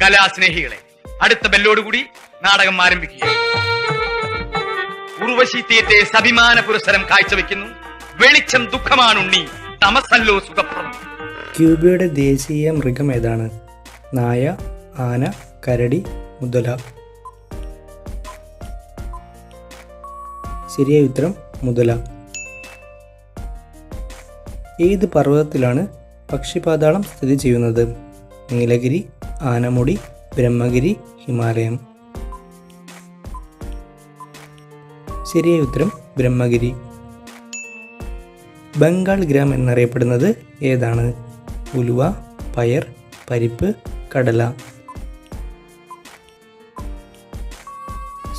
കലാസ്നേഹികളെ അടുത്ത ബെല്ലോടുകൂടി നാടകം ആരംഭിക്കുകയാണ് ഉർവശി തിയേറ്റേഴ്സ് സഭിമാന പുരസ്സരം കാഴ്ചവെക്കുന്നു. വെളിച്ചം ദുഃഖമാണുണ്ണി തമസല്ലോ സുഖപ്രദം. ക്യൂബയുടെ ദേശീയ മൃഗം ഏതാണ്? നായ ആന കരടി മുതല. ശരിയായ ഉത്തരം മുതല. ഏത് പർവതത്തിലാണ് പക്ഷിപാതാളം സ്ഥിതി ചെയ്യുന്നത്? നീലഗിരി ആനമുടി ബ്രഹ്മഗിരി ഹിമാലയം. ശരിയായ ഉത്തരം ബ്രഹ്മഗിരി. ബംഗാൾ ഗ്രാം എന്നറിയപ്പെടുന്നത് ഏതാണ്? ഉലുവ പയർ പരിപ്പ് കടല.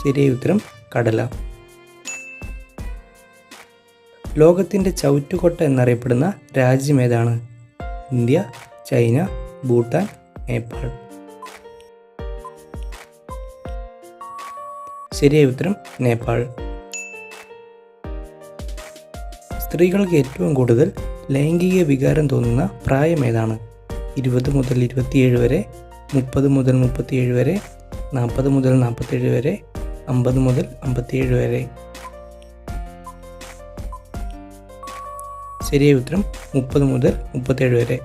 ശരിയായ ഉത്തരം കടല. ലോകത്തിന്റെ ചവിറ്റുകൊട്ട എന്നറിയപ്പെടുന്ന രാജ്യം ഏതാണ്? India China Bhutan Nepal. ശരിയായ ഉത്തരം നേപ്പാൾ. സ്ത്രീകൾക്ക് ഏറ്റവും കൂടുതൽ ലൈംഗിക വികാരം തോന്നുന്ന പ്രായം ഏതാണ്? ഇരുപത് മുതൽ ഇരുപത്തിയേഴ് വരെ മുപ്പത് മുതൽ മുപ്പത്തിയേഴ് വരെ നാൽപ്പത് മുതൽ നാൽപ്പത്തേഴ് വരെ അമ്പത് മുതൽ അമ്പത്തിയേഴ് വരെ. ശരിയായ ഉത്തരം മുപ്പത് മുതൽ മുപ്പത്തേഴ് വരെ.